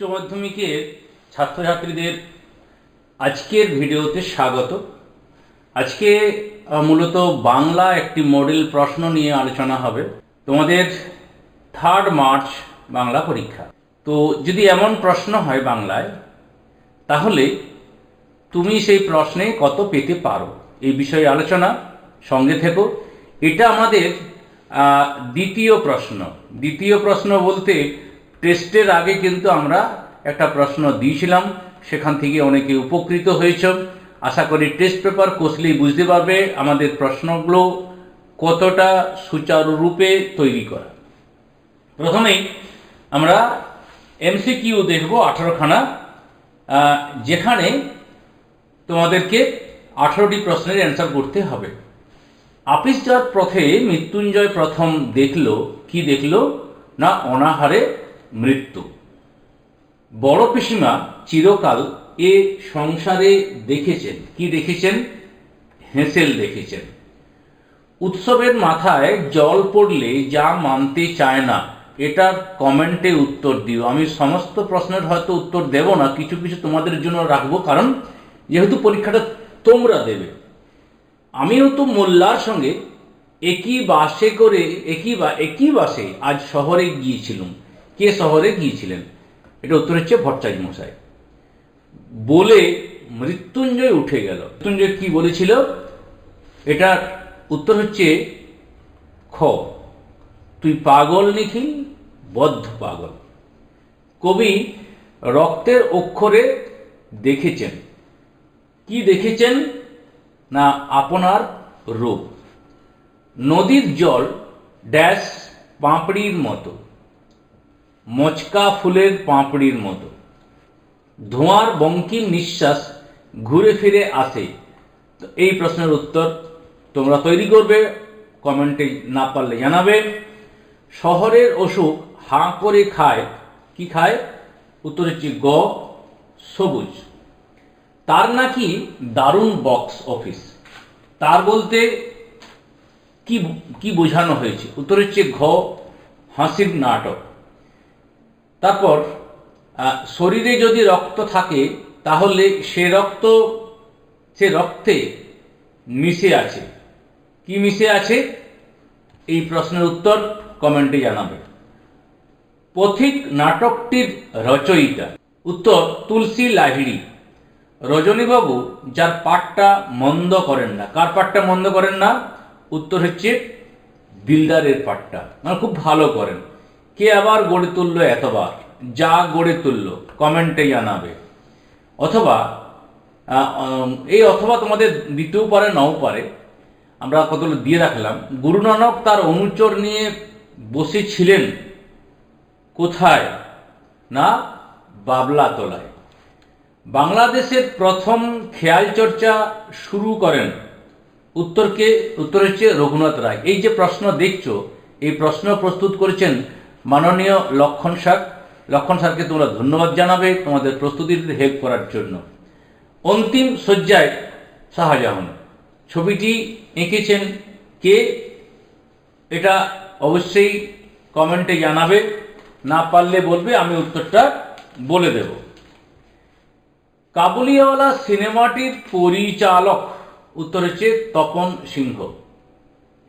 উচ্চ মাধ্যমিকের ছাত্রছাত্রীদের আজকের ভিডিওতে স্বাগত। আজকে মূলত বাংলা একটি মডেল প্রশ্ন নিয়ে আলোচনা হবে। তোমাদের থার্ড মার্চ বাংলা পরীক্ষা। তো যদি এমন প্রশ্ন হয় বাংলায়, তাহলে তুমি সেই প্রশ্নে কত পেতে পারো? এই বিষয়ে আলোচনা, সঙ্গে থেকো। এটা আমাদের দ্বিতীয় প্রশ্ন। দ্বিতীয় প্রশ্ন বলতে টেস্টের আগে কিন্তু আমরা একটা প্রশ্ন দিয়েছিলাম, সেখান থেকে অনেকে উপকৃত হয়েছ। আশা করি টেস্ট পেপার কষলেই বুঝতে পারবে আমাদের প্রশ্নগুলো কতটা সুচারুরূপে তৈরি করা। প্রথমেই আমরা এমসিকিউ দেখব আঠারোখানা যেখানে তোমাদেরকে আঠারোটি প্রশ্নের অ্যান্সার করতে হবে। আপিস যাওয়ার পথে মৃত্যুঞ্জয় প্রথম দেখল, কি দেখল? না অনাহারে মৃত্যু। বড় পিসিমা চিরকাল এ সংসারে দেখেছেন। কি দেখেছেন? হেঁসেল দেখেছেন। উৎসবের মাথায় জল পড়লে যা মানতে চায় না, এটার কমেন্টে উত্তর দিও। আমি সমস্ত প্রশ্নের হয়তো উত্তর দেব না, কিছু কিছু তোমাদের জন্য রাখব, কারণ যেহেতু পরীক্ষাটা তোমরা দেবে। আমিও তো মোল্লার সঙ্গে একই বাসে করে, একই বা, একই বাসে আজ শহরে গিয়েছিলাম। কে শহরে গিয়েছিলেন? এটা উত্তর হচ্ছে ভট্টাচার্য মশাই। বলে মৃত্যুঞ্জয় উঠে গেল। মৃত্যুঞ্জয় কি বলেছিল? এটার উত্তর হচ্ছে খ। তুই পাগল নিখিল, বদ্ধ পাগল। কবি রক্তের অক্ষরে দেখেছেন। কি দেখেছেন? না, আপনার রূপ। নদীর জল ড্যাশ পাঁপড়ির মতো। মচকা ফুলের পাঁপড়ির মতো। ধোঁয়ার বঙ্কিম নিঃশ্বাস ঘুরে ফিরে আসে। এই প্রশ্নের উত্তর তোমরা তৈরি করবে, কমেন্টে না পারলে জানাবে। শহরের অসুখ হাঁ করে খায়, কি খায়? উত্তর হচ্ছে গ, সবুজ। তার নাকি দারুণ বক্স অফিস তার বলতে কি কি বোঝানো হয়েছে? উত্তর হচ্ছে ঘ, হাসির নাটক। তারপর শরীরে যদি রক্ত থাকে, তাহলে সে রক্ত, সে রক্তে মিশে আছে। কি মিশে আছে? এই প্রশ্নের উত্তর কমেন্টে জানাবে। পথিক নাটকটির রচয়িতা। উত্তর, তুলসী লাহিড়ি। রজনীবাবু যার পাঠটা মন্দ করেন না। কার পাঠটা মন্দ করেন না? উত্তর হচ্ছে দিলদারের পাঠটা। মানে খুব ভালো করেন। কে আবার গড়ে তুললো এতবার? যা গড়ে তুললো কমেন্টে জানাবে অথবা এই অথবা তোমাদের দিতেও পারে, নাও পারে, আমরা কতগুলো দিয়ে রাখলাম। গুরু নানক তার অনুচর নিয়ে বসেছিলেন কোথায়? না বাবলা তোলায় বাংলাদেশের প্রথম খেয়াল চর্চা শুরু করেন উত্তরকে উত্তর হচ্ছে রঘুনাথ রায়। এই যে প্রশ্ন দেখছ, এই প্রশ্ন প্রস্তুত করেছেন মাননীয় লক্ষণ স্যার, লক্ষণ স্যারকে তোমরা ধন্যবাদ জানাবে তোমাদের প্রস্তুতিতে হেল্প করার জন্য। অন্তিম শয্যায় শাহজাহান, ছবিটি এঁকেছেন কে? এটা অবশ্যই কমেন্টে জানাবে, না পারলে বলবে, আমি উত্তরটা বলে দেব। কাবুলিওয়ালা সিনেমাটির পরিচালক, উত্তর হচ্ছে তপন সিংহ।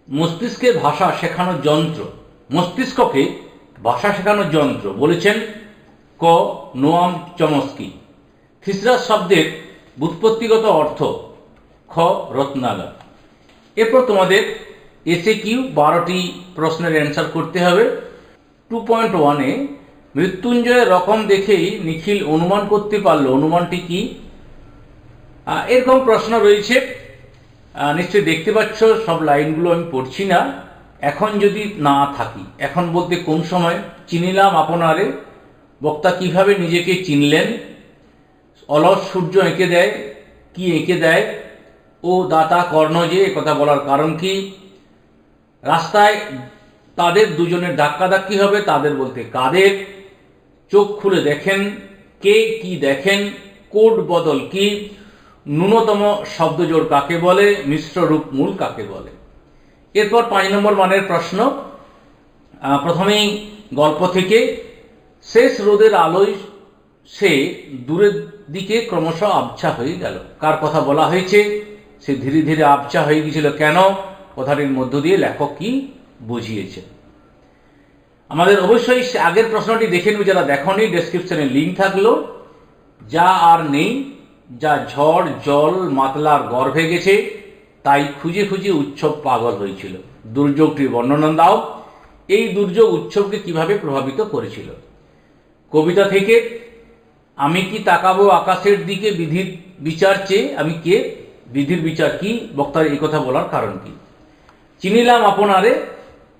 মস্তিষ্কে ভাষা শেখানোর যন্ত্র। মস্তিষ্ককে ভাষা শেখানোর যন্ত্র বলেছেন ক নোয়াম চমস্কি। থিসরাস শব্দের বুৎপত্তিগত অর্থ খ রত্নাগার। এরপর তোমাদের এসে কিউ বারোটি প্রশ্নের অ্যান্সার করতে হবে। টু পয়েন্ট ওয়ানে মৃত্যুঞ্জয়ের রকম দেখেই নিখিল অনুমান করতে পারল, অনুমানটি কি? এরকম প্রশ্ন রয়েছে। নিশ্চয়ই দেখতে পাচ্ছ, সব লাইনগুলো আমি পড়ছি না। এখন যদি না থাকি, এখন বলতে কোন সময়? চিনিলাম আপনারে। বক্তা কীভাবে নিজেকে চিনলেন? অলস সূর্য এঁকে দেয়, কি এঁকে দেয়? ও দাতা কর্ণ যে কথা বলার কারণ কি? রাস্তায় তাদের দুজনের ধাক্কাধাক্কি হবে, তাদের বলতে কাদের? চোখ খুলে দেখেন, কে কি দেখেন? কোড বদল কি? ন্যূনতম শব্দজোড় কাকে বলে? মিশ্র রূপ মূল কাকে বলে? এরপর পাঁচ নম্বর মানের প্রশ্ন। প্রথমেই গল্প থেকে, শেষ রোদের আলোয় সে দূরের দিকে ক্রমশ আবছা হয়ে গেল। কার কথা বলা হয়েছে? সে ধীরে ধীরে আবছা হয়ে গিয়েছিল। কেন? কথাটির মধ্য দিয়ে লেখক কি বুঝিয়েছে আমাদের অবশ্যই আগের প্রশ্নটি দেখে নেবে, যারা দেখনি ডেসক্রিপশনে লিঙ্ক থাকল। যা আর নেই, যা ঝড়, জল, মাতলার গর্ভে গেছে তাই খুঁজে খুঁজে উৎসব পাগল হয়েছিল। দুর্যোগটির বর্ণনা দাও। এই দুর্যোগ উৎসবকে কীভাবে প্রভাবিত করেছিল? কবিতা থেকে, আমি কি তাকাবো আকাশের দিকে বিধির বিচার চেয়ে? আমি কে? বিধির বিচার কি? বক্তার এই কথা বলার কারণ কি? চিনিলাম আপনারে।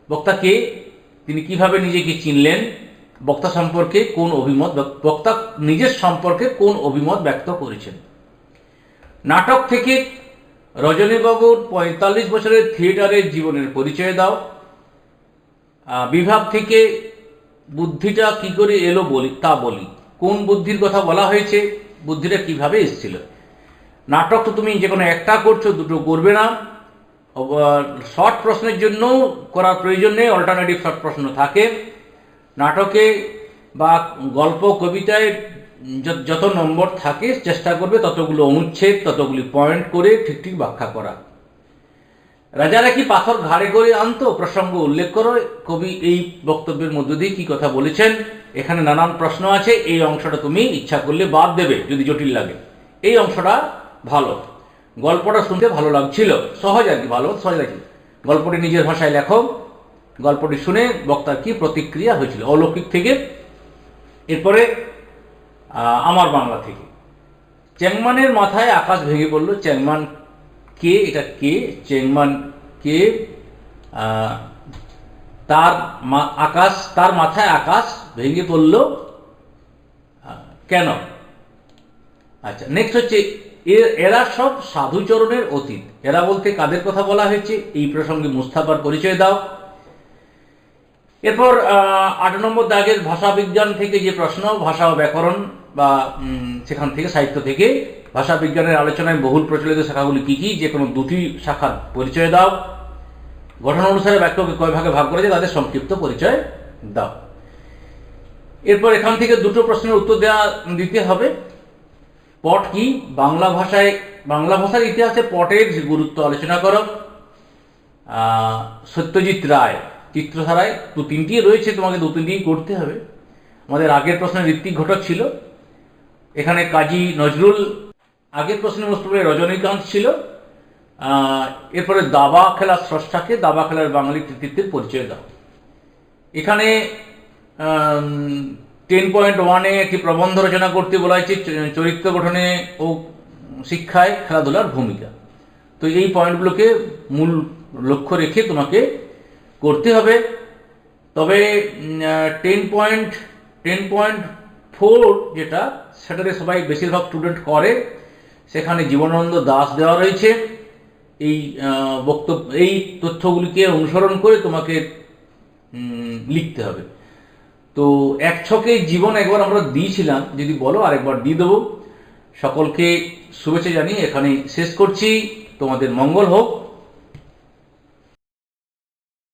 বক্তা কে? তিনি কীভাবে নিজেকে চিনলেন? বক্তা সম্পর্কে কোন অভিমত বক্তা নিজের সম্পর্কে কোন অভিমত ব্যক্ত করেছেন? নাটক থেকে রজনীবাবুর পঁয়তাল্লিশ বছরের থিয়েটারের জীবনের পরিচয় দাও। বিভাগ থেকে বুদ্ধিটা কি করে এলো বলি, তা বলি। কোন বুদ্ধির কথা বলা হয়েছে, বুদ্ধিটা কীভাবে এসেছিল? নাটক তো তুমি যে কোনো একটা করছ, দুটো করবে না। শর্ট প্রশ্নের জন্য করার প্রয়োজন নেই অল্টারনেটিভ শর্ট প্রশ্ন থাকে। নাটকে বা গল্প কবিতায় যত নম্বর থাকে, চেষ্টা করবে ততগুলো অনুচ্ছেদ, ততগুলি পয়েন্ট করে ঠিক ঠিক ব্যাখ্যা করা। রাজারা কি পাথর ঘাড়ে করে আনতো? প্রসঙ্গ উল্লেখ করো। কবি এই বক্তব্যের মধ্য দিয়ে কি কথা বলেছেন? এখানে নানান প্রশ্ন আছে। এই অংশটা তুমি ইচ্ছা করলে বাদ দেবে, যদি জটিল লাগে। এই অংশটা ভালো। গল্পটা শুনতে ভালো লাগছিল। সহজ আর কি, ভালো, সহজ লাগছে গল্পটি নিজের ভাষায় লেখো। গল্পটি শুনে বক্তার কি প্রতিক্রিয়া হয়েছিল? অলৌকিক থেকে। এরপরে আমার বাংলা থেকে। চ্যাংমানের মাথায় আকাশ ভেঙে পড়ল। চ্যাংমান কে? এটা কে? চেংমান কে? তার আকাশ, তার মাথায় আকাশ ভেঙে পড়ল। কেন? আচ্ছা নেক্সট হচ্ছে এরা সব সাধুচরণের অতীত। এরা বলতে কাদের কথা বলা হয়েছে? এই প্রসঙ্গে মুস্তাফার পরিচয় দাও। এরপর আট নম্বর দাগের ভাষা বিজ্ঞান থেকে যে প্রশ্ন, ভাষা ও ব্যাকরণ বা সেখান থেকে, সাহিত্য থেকে ভাষা বিজ্ঞানের আলোচনায় বহুল প্রচলিত শাখাগুলি কী কী? যে কোনো দুটি শাখার পরিচয় দাও। গঠন অনুসারে বাক্যকে কয় ভাগে ভাগ করেছে? তাদের সংক্ষিপ্ত পরিচয় দাও। এরপর এখান থেকে দুটো প্রশ্নের উত্তর দেওয়া দিতে হবে। পট কি? বাংলা ভাষায়, বাংলা ভাষার ইতিহাসে পটের গুরুত্ব আলোচনা করো। সত্যজিৎ রায়, চিত্রধারায় দু তিনটি রয়েছে, তোমাকে দু তিনটি করতে হবে। আমাদের আগের প্রশ্নে ঋত্বিক ঘটক ছিল। এখানে কাজী নজরুল, আগের প্রশ্নে মুস্তফা রজনীকান্ত ছিল। এরপরে দাবা খেলার স্রষ্টাকে দাবা খেলার বাঙালি কৃতিত্বের পরিচয় দাও। এখানে টেন পয়েন্ট ওয়ানে একটি প্রবন্ধ রচনা করতে বলা হয়েছে চরিত্র গঠনে ও শিক্ষায় খেলাধুলার ভূমিকা। তো এই পয়েন্টগুলোকে মূল লক্ষ্য রেখে তোমাকে করতে হবে। তবে ten point ten point four যেটা সেটাতে সবাই বেশিরভাগ স্টুডেন্ট করে। সেখানে জীবনানন্দ দাস দেওয়া রয়েছে। এই বক্তব্য, এই তথ্যগুলিকে অনুসরণ করে তোমাকে লিখতে হবে। তো এক ছকে জীবন একবার আমরা দিয়েছিলাম। যদি বলো, আরেকবার দিয়ে দেবো। সকলকে শুভেচ্ছা জানিয়ে এখানে শেষ করছি। তোমাদের মঙ্গল হোক।